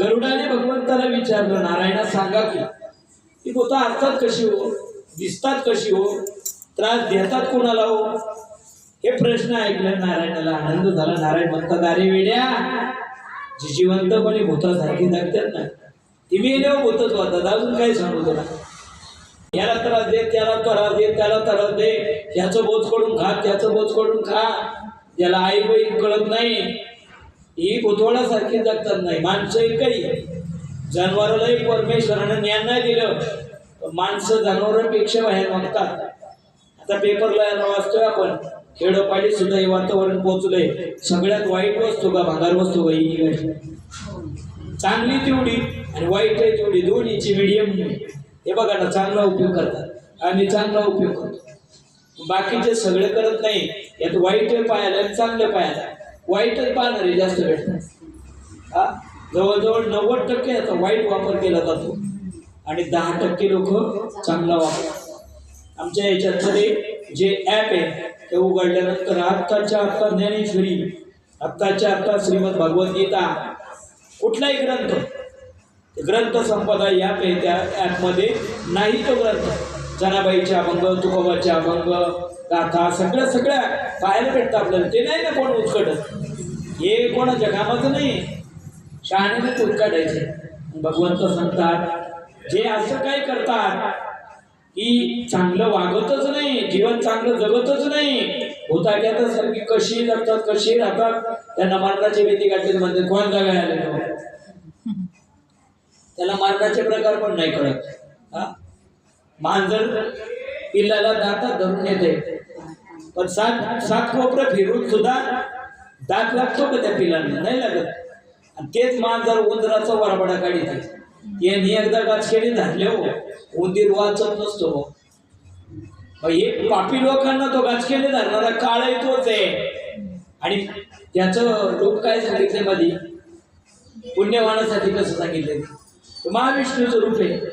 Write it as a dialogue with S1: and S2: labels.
S1: गरुडाने भगवंताला विचारलं नारायणा सांगा की ती भूत असतात कशी हो? दिसतात कशी हो? त्रास देतात कोणाला हो? हे प्रश्न ऐकले नारायणाला आनंद झाला. नारायण म्हणतात अरे वेड्या जी जिवंतपणे भूतासारखी दाखतात ना ती मेल्यावर हो भूतच वाटतात. अजून काय सांगू तुला? याला त्रास दे त्याला त्रास दे त्याला त्रास दे ह्याचं बोच करून खा त्याचं बोच करून खा. ज्याला आई बहीण कळत नाही. ही भुतवळासारखी जगतात नाही. माणसं काही जनावरालाही परमेश्वरानं ज्ञान नाही दिलं माणसं जनावरांपेक्षा बाहेर मागतात आता पेपरला वाचतोय आपण. खेडोपाडी सुद्धा हे वातावरण पोहोचलंय. सगळ्यात वाईट वस्तू का? भागार वस्तू का ही चांगली तेवढी आणि वाईट आहे तेवढी. दोन्हीची मिडियम हे बघा ना चांगला उपयोग करतात आम्ही चांगला उपयोग करतो बाकीचे सगळे करत नाही. यात वाईट पाहायला आणि चांगलं पाहायला. वाईटच पाहणारे जास्त भेटतात हा? जवळजवळ नव्वद टक्के याचा वाईट वापर केला जातो. आणि दहा टक्के लोक चांगला वापर. आमच्या याच्यातले जे ॲप आहे ते उघडल्यानंतर आत्ताच्या आत्ता ज्ञानेश्वरी आत्ताच्या आत्ता श्रीमद भगवद्गीता कुठलाही ग्रंथ ग्रंथ संपदा ॲप आहे त्या ॲपमध्ये नाही तो ग्रंथ. जनाबाईचे अभंग तुकोबाचे अभंग गाथा सगळ्या सगळ्या पाहायला भेटतं आपल्याला. ते नाही ना कोण उचकटत. कोणाच्या कामाचं नाही शहाण्यानेच उचकाटायचे भगवंत सांगतात जे असं काय करतात की चांगलं वागतच नाही जीवन चांगलं जगतच नाही होता सारखी कशी जगतात कशी राहतात त्यांना मरणाची भीती काढते म्हणजे कोण जागा आले त्याला मरणाचे प्रकार पण नाही कळत. हा? मांजर पिल्लाला दातात धरून येते पण सात सात कोपरं फिरून सुद्धा दात लागतो का त्या पिलांना? नाही लागत. आणि तेच मांजर उंदराचा वराबडा काढित यांनी एकदा गाचखेडी धरले हो. उंदीर वाचत नसतो हो. हे. पापी लोकांना तो गाचखेडी धरणारा काळ तोच आहे. आणि त्याचं रूप काय सांगितलं मध्ये पुण्यवानासाठी कसं सांगितलं महाविष्णूचं रूप आहे.